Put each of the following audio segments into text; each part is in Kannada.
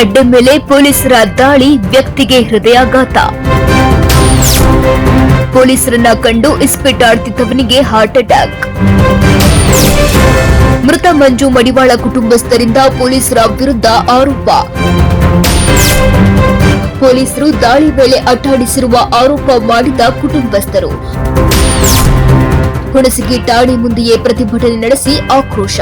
ಅಡ್ಡೆ ಮೇಲೆ ಪೊಲೀಸರ ದಾಳಿ, ವ್ಯಕ್ತಿಗೆ ಹೃದಯಾಘಾತ. ಪೊಲೀಸರನ್ನ ಕಂಡು ಇಸ್ಪಿಟ್ ಆಡ್ತಿದ್ದವನಿಗೆ ಹಾರ್ಟ್ ಅಟ್ಯಾಕ್. ಮೃತ ಮಂಜು ಮಡಿವಾಳ ಕುಟುಂಬಸ್ಥರಿಂದ ಪೊಲೀಸರ ವಿರುದ್ಧ ಆರೋಪ. ಪೊಲೀಸರು ದಾಳಿ ವೇಳೆ ಅಟ್ಟಾಡಿಸಿರುವ ಆರೋಪ ಮಾಡಿದ ಕುಟುಂಬಸ್ಥರು. ಹುಣಸಗಿ ಠಾಣೆ ಮುಂದೆಯೇ ಪ್ರತಿಭಟನೆ ನಡೆಸಿ ಆಕ್ರೋಶ.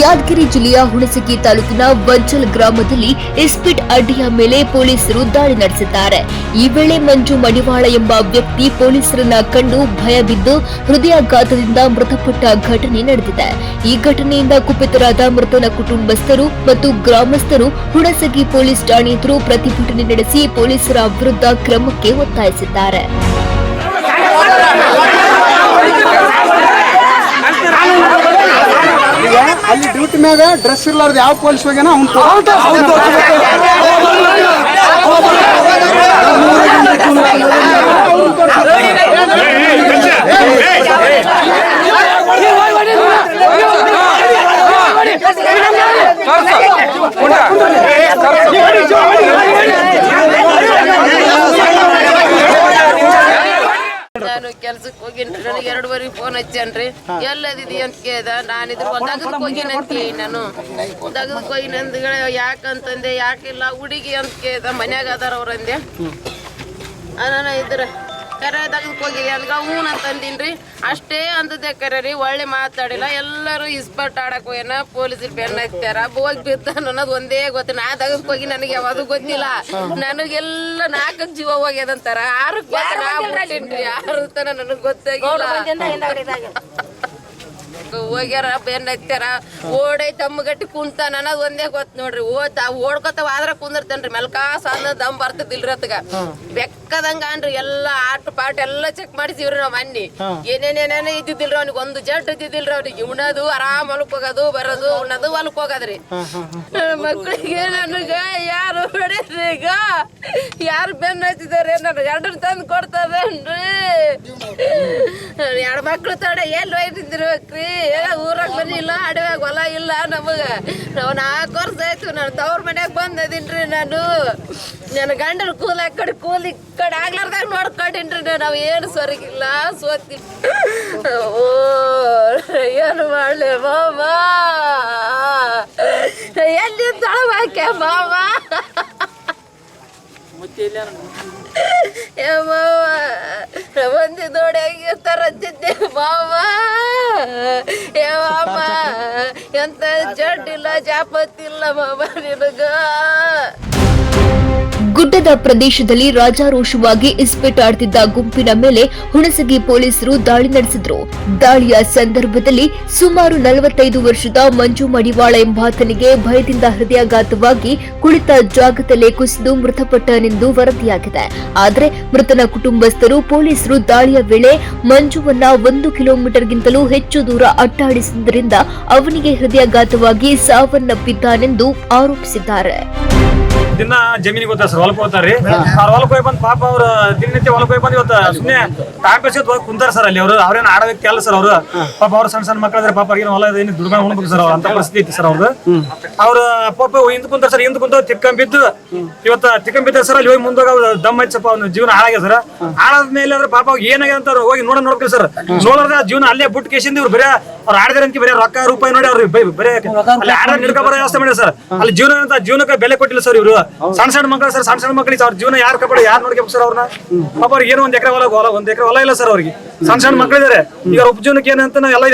ಯಾದಗಿರಿ ಜಿಲ್ಲೆಯ ಹುಣಸಗಿ ತಾಲೂಕಿನ ಬಂಚಲ್ ಗ್ರಾಮದಲ್ಲಿ ಇಸ್ಪಿಟ್ ಅಡ್ಡಿಯ ಮೇಲೆ ಪೊಲೀಸರು ದಾಳಿ ನಡೆಸಿದ್ದಾರೆ. ಈ ವೇಳೆ ಮಂಜು ಮಡಿವಾಳ ಎಂಬ ವ್ಯಕ್ತಿ ಪೊಲೀಸರನ್ನ ಕಂಡು ಭಯ ಬಿದ್ದು ಹೃದಯಾಘಾತದಿಂದ ಮೃತಪಟ್ಟ ಘಟನೆ ನಡೆದಿದೆ. ಈ ಘಟನೆಯಿಂದ ಕುಪಿತರಾದ ಮೃತನ ಕುಟುಂಬಸ್ಥರು ಮತ್ತು ಗ್ರಾಮಸ್ಥರು ಹುಣಸಗಿ ಪೊಲೀಸ್ ಠಾಣೆ ಎದುರು ಪ್ರತಿಭಟನೆ ನಡೆಸಿ ಪೊಲೀಸರ ವಿರುದ್ಧ ಕ್ರಮಕ್ಕೆ ಒತ್ತಾಯಿಸಿದ್ದಾರೆ. ಮ್ಯಾಗ ಡ್ರೆಸ್ ಇರ್ಲಾರ್ದು ಯಾವ ಪೊಲೀಸ್ ಹೋಗ್ಯಾನ ಅವ್ನು ಫೋನ್ ಹಚ್ಚನ್ರಿ ಎಲ್ಲದಿದಿ ಅಂತ ಕೇಳ್ದ? ನಾನು ಇದ್ರ ದಗದಕ್ಕೆ ಹೋಗಿನ ಅಂತ ಕೇಳಿ ನಾನು. ದಗದಕ್ಕೆ ಹೋಗಿನ ಅಂದ್ಗಳ ಯಾಕಂತಂದೆ ಯಾಕಿಲ್ಲ ಹುಡುಗಿ ಅಂತ ಕೇಳ್ದ ಮನ್ಯಾಗ ಅದಾರ ಅವ್ರಂದೆ ಅಂದೆ. ನಾನು ಇದ್ರ ಕರೆ ದಗದಕ್ಕೆ ಹೋಗಿರಿ ಹೂನ್ ಹ್ಞೂ ಅಂತ ಅಂದಿನ್ರಿ. ಅಷ್ಟೇ ಅಂತದೆ ಕರೆ ರೀ. ಒಳ್ಳೆ ಮಾತಾಡಿಲ್ಲ. ಎಲ್ಲರೂ ಇಸ್ಪಟ್ ಆಡಕ್ ಹೋಗ್ಯಾನ ಪೊಲೀಸರು ಬೆನ್ನ ಹತ್ತಾರ ಹೋಗಿ ಬಿದ್ದ ಅನ್ನೋದು ಒಂದೇ ಗೊತ್ತ. ನಾ ದಗದಕ್ಕೆ ಹೋಗಿ ನನಗೆ ಯಾವುದು ಗೊತ್ತಿಲ್ಲ. ನನಗೆಲ್ಲ ನಾಲ್ಕಕ್ಕೆ ಜೀವ ಹೋಗ್ಯದಂತಾರ ಆರು ತನ ನನಗೆ ಗೊತ್ತಾಗಿಲ್ಲ. ಹೋಗ್ಯಾರ ಬೆನ್ ಹತ್ತಾರ ಓಡೈ ತಮ್ಮಗಟ್ಟಿ ಕುಂತಾನ ಅನ್ನೋದು ಒಂದೇ ಗೊತ್ತು ನೋಡ್ರಿ. ಓದ್ ಓಡ್ಕೊತ ಆದ್ರ ಕುಂದಿರ್ತೇನ್ರಿ. ಮೆಲ್ಕಾಸ ಅನ್ನೋ ದಮ್ ಬರ್ತದಿಲ್ರಿ ಅತ್ಗ. ಬೆಕ್ಕದಂಗ ಅನ್ರಿ ಎಲ್ಲಾ ಆಟ ಪಾಟ ಎಲ್ಲಾ ಚೆಕ್ ಮಾಡಿಸಿವ್ರಿ ನಾವ್ ಮನ್ನಿ. ಏನೇನೇನೇನೇ ಇದ್ದಿದ್ದಿಲ್ರಿ ಅವ್ನಿಗೆ ಒಂದು ಜಡ್ ಇದ್ದಿದ್ದಿಲ್ರಿ ಅವ್ನಿಗೆ. ಉಣದು ಆರಾಮ್ ಹೊಲಕ್ ಹೋಗೋದು ಬರೋದು ಉಣದು ಹೊಲಕ್ ಹೋಗದ್ರಿ. ಮಕ್ಕಳಿಗೆ ನನಗ ಯಾರು ಹೊಡೆದ್ರಿ ಈಗ? ಯಾರು ಬೆನ್ನ ಹಚ್ಚಿದಾರೆ? ನನ್ನ ಗಂಡನ ತಂದು ಕೊಡ್ತಾರೇನ್ರಿ? ಎರಡು ಮಕ್ಳು ತಡ ಎಲ್ಲಿ ಒಯ್ದಿರ್ಬೇಕ್ರಿ ಊರಾಗ ಮನಿ ಇಲ್ಲ ಅಡವ್ಯಾಗ ಹೊಲ ಇಲ್ಲ ನಮಗ ನಾವು ನಾಲ್ಕು ವರ್ಷ ಆಯ್ತು ನಾನು ತವ್ರ ಮನ್ಯಾಗ ಬಂದದೀನ್ರಿ ನಾನು ನನ್ನ ಗಂಡನ ಕೂಲ ಆ ಕಡೆ ಕೂಲಿ ಕಡೆ ಆಗ್ಲಾರ್ದಾಗ ನೋಡ್ಕೊಂಡಿನ್ರಿ ನಾವು ಏನು ಸೊರಗಿಲ್ಲ ಸೋತಿ ಓ ಏನು ಮಾಡ್ಲಿ ಮಾಮ ಎಲ್ಲಿ ತಳವಾಕೆ ಮಾಮ ಏ ಬಂದಿ ನೋಡಿ ತರತ್ತಿದ್ದೆ ಮಾವ ಮಾಮ ಎಂತ ಜಡ್ಡಿಲ್ಲ ಜಾಪತ್ತಿಲ್ಲ ಮಾಮ ನಿನಗ. ಗುಡ್ಡದ ಪ್ರದೇಶದಲ್ಲಿ ರಾಜಾರೋಷವಾಗಿ ಇಸ್ಪೀಟ್ ಆಡ್ತಿದ್ದ ಗುಂಪಿನ ಮೇಲೆ ಹುಣಸಗಿ ಪೊಲೀಸರು ದಾಳಿ ನಡೆಸಿದ್ರು. ದಾಳಿಯ ಸಂದರ್ಭದಲ್ಲಿ ಸುಮಾರು ನಲವತ್ತೈದು ವರ್ಷದ ಮಂಜು ಮಡಿವಾಳ ಎಂಬಾತನಿಗೆ ಭಯದಿಂದ ಹೃದಯಾಘಾತವಾಗಿ ಕುಳಿತ ಜಾಗದಲ್ಲೇ ಕುಸಿದು ಮೃತಪಟ್ಟನೆಂದು ವರದಿಯಾಗಿದೆ. ಆದರೆ ಮೃತನ ಕುಟುಂಬಸ್ಥರು ಪೊಲೀಸರು ದಾಳಿಯ ವೇಳೆ ಮಂಜುವನ್ನ ಒಂದು ಕಿಲೋಮೀಟರ್ಗಿಂತಲೂ ಹೆಚ್ಚು ದೂರ ಅಟ್ಟಾಡಿಸಿದ್ದರಿಂದ ಅವನಿಗೆ ಹೃದಯಾಘಾತವಾಗಿ ಸಾವನ್ನಪ್ಪಿದ್ದಾನೆಂದು ಆರೋಪಿಸಿದ್ದಾರೆ. ದಿನ ಜಮೀನಿಗೆ ಹೋಗ್ತಾರೆ ಸರ್ ಹೊಲಕ್ಕೆ ಹೋಗ್ತಾರೆ ಅವ್ರ ಹೊಲಕ್ಕೆ ಹೋಗಿ ಬಂದು ಪಾಪ ಅವ್ರ ದಿನನಿತ್ಯ ಹೊಲಕ್ಕೆ ಹೋಗಿ ಬಂದು ಇವತ್ತು ಸುಮ್ಮನೆ ಟೈಮ್ ಪಾಸ್ ಹೋಗಿ ಕುಂತಾರ ಸರ್ ಅಲ್ಲಿ. ಅವರು ಅವ್ರೇನು ಆಡೋ ವ್ಯಕ್ತಿ ಅಲ್ಲ ಸರ್ ಅವರು. ಪಾಪ ಅವ್ರ ಸಣ್ಣ ಸಣ್ಣ ಮಕ್ಕಳಾದ್ರೆ ಪಾಪ ಅವ್ರಿಗೆ ಹೊಲ ಏನು ದುಡ್ಮೆ ಉಣ್ಬೇಕು ಸರ್ ಅವ್ರ. ಅಂತ ಪರಿಸ್ಥಿತಿ ಐತಿ ಸರ್ ಅವ್ರದ್ದು ಅವ್ರ ಪಾಪ ಹಿಂದ್ ಕುಂತಾರ ಸರ್ ಹಿಂದ್ ಕುಂತ ತಿಕ್ಕಂ ಬಿದ್ದು ಇವತ್ತು ತಿಕ್ಕಂ ಬಿದ್ದ ಸರ್ ಅಲ್ಲಿ ಹೋಗಿ ಮುಂದೋಗ ದಮ್ ಹಚ್ಚಿ ಸ್ವಲ್ಪ ಅವ್ನ ಜೀವನ ಹಾಳಾಗ್ಯ ಸರ್. ಹಾಳಾದ ಮೇಲೆ ಅಂದ್ರೆ ಪಾಪ ಅವ್ರಿಗೆ ಏನಾಗ್ಯ ಅಂತ ಅವ್ರು ಹೋಗಿ ನೋಡ ನೋಡ್ಕೊಳಿ ಸರ್. ನೋಡಿದ್ರೆ ಜೀವನ ಅಲ್ಲೇ ಬುಟ್ ಕೇಸಿಂದ ಇವ್ರು ಬರೀ ಅವ್ರು ಆಡಿದ್ರೆ ಅಂತ ಬರೀ ರೊಕ್ಕ ರೂಪಾಯಿ ನೋಡಿ ಅವ್ರಿಗೆ ಬರೇ ಬರೀ ಅಲ್ಲಿ ಆಡ ನಿಡ್ಕೊಂಡ್ ಬರೋ ವ್ಯವಸ್ಥೆ ಮಾಡಿ ಸರ್. ಅಲ್ಲಿ ಜೀವನ ಅಂತ ಜೀವನಕ್ಕೆ ಬೆಲೆ ಕೊಟ್ಟಿಲ್ಲ ಸರ್ ಇವರು? ಸಣ್ಣ ಸಣ್ಣ ಮಕ್ಕಳು ಸರ್ ಸಣ್ಣ ಸಣ್ಣ ಮಕ್ಕಳಿಗೆ ಅವ್ರ ಜೀವನ ಯಾರು ಕಪಾಡ ಯಾರು ನೋಡ್ಬೇಕು ಸರ್ ಅವ್ರನ್ನ? ಪಾಪ ಅವ್ರಿಗೆ ಏನು ಒಂದ್ ಎಕರೆ ಹೊಲ ಹೊಲ ಒಂದ್ ಎಕರೆ ಹೊಲ ಇಲ್ಲ ಸರ್ ಅವ್ರಿಗೆ. ಸಣ್ಣ ಸಣ್ಣ ಮಕ್ಕಳಿದ್ದಾರೆ ಈಗ ಅವ್ರ ಉಪಜೀವನಕ್ಕೆ ಏನಂತ ನಾವು ಎಲ್ಲ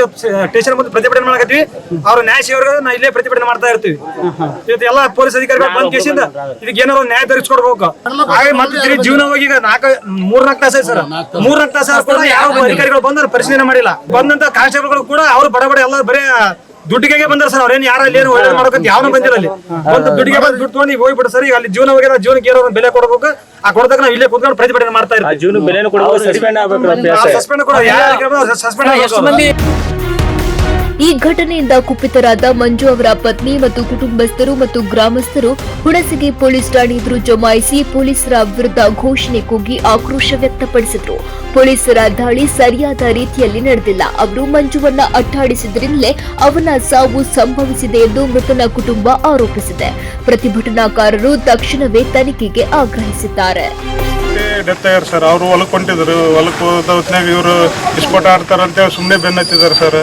ಸ್ಟೇಷನ್ ಮುಂದೆ ಪ್ರತಿಭಟನೆ ಮಾಡಕತ್ತೀವಿ. ಅವ್ರ ನ್ಯಾಯ ನಾ ನಾವು ಇಲ್ಲೇ ಪ್ರತಿಭಟನೆ ಮಾಡ್ತಾ ಇರ್ತೀವಿ. ಇವತ್ತು ಎಲ್ಲ ಪೊಲೀಸ್ ಅಧಿಕಾರಿಗಳು ಬಂದ್ ಕೇಸಿಂದ ಇದಕ್ಕೆ ಏನಾದ್ರು ನ್ಯಾಯ ತರಿಸ್ಕೊಡ್ಬೇಕು ಹಾಗೆ ಮತ್ತೆ ಜೀವನ ಹೋಗಿ ಈಗ ನಾಲ್ಕು ಮೂರ್ನಾಲ್ಕು ತಾಸೆ ಸರ್. ಮೂರ್ನಾಲ್ಕು ತಾಸು ತಾಸ ಕೂಡ ಯಾವ ಅಧಿಕಾರಿಗಳು ಬಂದ್ರೆ ಪರಿಶೀಲನೆ ಮಾಡಿಲ್ಲ. ಬಂದಂತ ಕಾನ್ಸ್ಟೇಬಲ್ಗಳು ಕೂಡ ಅವ್ರು ಬಡ ಬಡ ಎಲ್ಲ ಬರೇ ದುಡ್ಡಿಗೆ ಬಂದ್ರ ಸರ್ ಅವ್ರೇನ್ ಯಾರು ಅಲ್ಲಿ ಏನು ಒಳ್ಳೇದು ಮಾಡೋಕಂತ ಯಾವನು ಬಂದಿಲ್ಲ ಅಲ್ಲಿ ಒಂದು ದುಡ್ಡಿಗೆ ಬಂದು ದುಡ್ಡು ತಗೊಂಡು ಹೋಗ್ಬಿಟ್ಟು ಸರ್ ಈಗ ಅಲ್ಲಿ ಜೀವನ ಹೋಗಿರೋ ಜೀವನಕ್ಕೆ ಏನೋ ಬೆಲೆ ಕೊಡಬೇಕು ಆ ಕೊಡದಾಗ ನಾವು ಇಲ್ಲೇ ಕೂತ್ಕೊಂಡು ಪ್ರತಿಭಟನೆ ಮಾಡ್ತಾ ಇರ್ತೀವಿ. ಜೀವನ ಬೆಲೆನೂ ಕೊಡಬೇಕು ಸಸ್ಪೆಂಡ್ ಆಗ್ಬೇಕು ಸಸ್ಪೆಂಡ್ ಕೂಡ ಯಾರು ಸಸ್ಪೆಂಡ್ ಈ ಘಟನೆಯಿಂದ ಕುಪಿತರಾದ ಮಂಜು ಅವರ ಪತ್ನಿ ಮತ್ತು ಕುಟುಂಬಸ್ಥರು ಮತ್ತು ಗ್ರಾಮಸ್ಥರು ಹುಣಸಗಿ ಪೊಲೀಸ್ ಠಾಣೆ ಎದುರು ಜಮಾಯಿಸಿ ಪೊಲೀಸರ ವಿರುದ್ಧ ಘೋಷಣೆ ಕೂಗಿ ಆಕ್ರೋಶ ವ್ಯಕ್ತಪಡಿಸಿದರು. ಪೊಲೀಸರ ದಾಳಿ ಸರಿಯಾದ ರೀತಿಯಲ್ಲಿ ನಡೆದಿಲ್ಲ. ಅವರು ಮಂಜುವನ್ನ ಅಟ್ಟಾಡಿಸಿದ್ರಿಂದಲೇ ಅವನ ಸಾವು ಸಂಭವಿಸಿದೆ ಎಂದು ಮೃತನ ಕುಟುಂಬ ಆರೋಪಿಸಿದೆ. ಪ್ರತಿಭಟನಾಕಾರರು ತಕ್ಷಣವೇ ತನಿಖೆಗೆ ಆಗ್ರಹಿಸಿದ್ದಾರೆ. ಡೆತ್ ಆಗ್ಯಾರ ಸರ್. ಅವರು ಹೊಲಕ್ ಹೊಂಟಿದ್ರು ಹೊಲಕ್ಕೆ ಹೋದ ಹೊತ್ನಾಗ ಇವರು ಇಸ್ಪೋಟ ಆಡ್ತಾರಂತ ಸುಮ್ಮನೆ ಬೆನ್ನತ್ತಿದ್ದಾರೆ ಸರ್.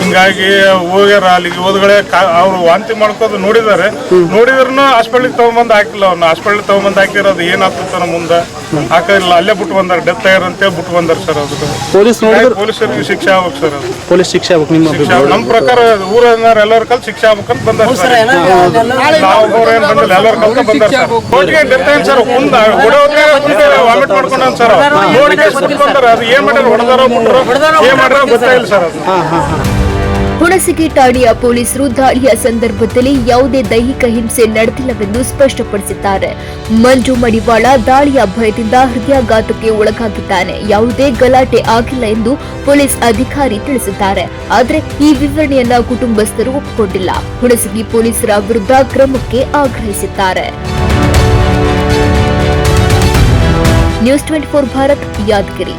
ಹಿಂಗಾಗಿ ಹೋಗ್ಯಾರ ಅಲ್ಲಿಗೆ ಹೋದ್ಗಡೆ ಅವ್ರು ವಾಂತಿ ಮಾಡ್ಕೋದು ನೋಡಿದಾರೆ ನೋಡಿದ್ರು ಹಾಸ್ಪಿಟ್ಲಿಗೆ ತಗೊಂಬಂದು ಹಾಕಿಲ್ಲ ಅವ್ನ. ಹಾಸ್ಪಿಟ್ಲಿಗೆ ತಗೊಂಬಂದು ಹಾಕಿರೋದು ಏನಾಗ್ತದ ಮುಂದೆ? ಹಾಕಿಲ್ಲ ಅಲ್ಲೇ ಬಿಟ್ಟು ಬಂದಾರ ಡೆತ್ ಆಗ್ಯಾರ ಅಂತೇಳಿ ಬಿಟ್ಟು ಬಂದಾರ ಸರ್ ಅದಕ್ಕೆ ಪೊಲೀಸ್ ನೋಡಿದ್ರೆ ಪೊಲೀಸರಿಗೆ ಶಿಕ್ಷೆ ಆಗ್ಬೇಕು ಸರ್ ಅದು? ಪೊಲೀಸ್ ಶಿಕ್ಷೆ ಆಗ್ಬೇಕು ನಿಮ್ಮ ಶಿಕ್ಷೆ. ನಮ್ಮ ಪ್ರಕಾರ ಊರನ್ನಾರ ಎಲ್ಲರ ಕಲ್ ಶಿಕ್ಷೆ ಆಗ್ಬೇಕಂತ ಬಂದಾರ ಸರ್. ನಾವು ಅವ್ರು ಏನ್ ಬಂದಿಲ್ಲ ಎಲ್ಲರ ಕಲ್ತ ಬಂದಾರ ಸರ್. ಹೋಗಿ ಡೆತ್ ಏನ್ ಸರ್ ಮುಂದ ವಾಮಿಟ್ ಮಾಡ್ಕೊಂಡ ಸರ್. ನೋಡಿ ಬಂದಾರ ಅದು ಏನ್ ಮಾಡ್ಯಾರ ಹೊಡೆದಾರ ಬಿಟ್ರು ಏನ್ ಮಾಡ್ಯಾರ ಗೊತ್ತಾಗಿಲ್ಲ ಸರ್ ಅದು. ಹುಣಸಗಿ ಠಾಣೆಯ ಪೊಲೀಸರು ದಾಳಿಯ ಸಂದರ್ಭದಲ್ಲಿ ಯಾವುದೇ ದೈಹಿಕ ಹಿಂಸೆ ನಡೆದಿಲ್ಲವೆಂದು ಸ್ಪಷ್ಟಪಡಿಸಿದ್ದಾರೆ. ಮಂಜು ಮಡಿವಾಳ ದಾಳಿಯ ಭಯದಿಂದ ಹೃದಯಾಘಾತಕ್ಕೆ ಒಳಗಾಗಿದ್ದಾನೆ. ಯಾವುದೇ ಗಲಾಟೆ ಆಗಿಲ್ಲ ಎಂದು ಪೊಲೀಸ್ ಅಧಿಕಾರಿ ತಿಳಿಸಿದ್ದಾರೆ. ಆದರೆ ಈ ವಿವರಣೆಯನ್ನ ಕುಟುಂಬಸ್ಥರು ಒಪ್ಪಿಕೊಂಡಿಲ್ಲ. ಹುಣಸಗಿ ಪೊಲೀಸರ ವಿರುದ್ಧ ಕ್ರಮಕ್ಕೆ ಆಗ್ರಹಿಸಿದ್ದಾರೆ. News twenty four Bharat, Yadgir.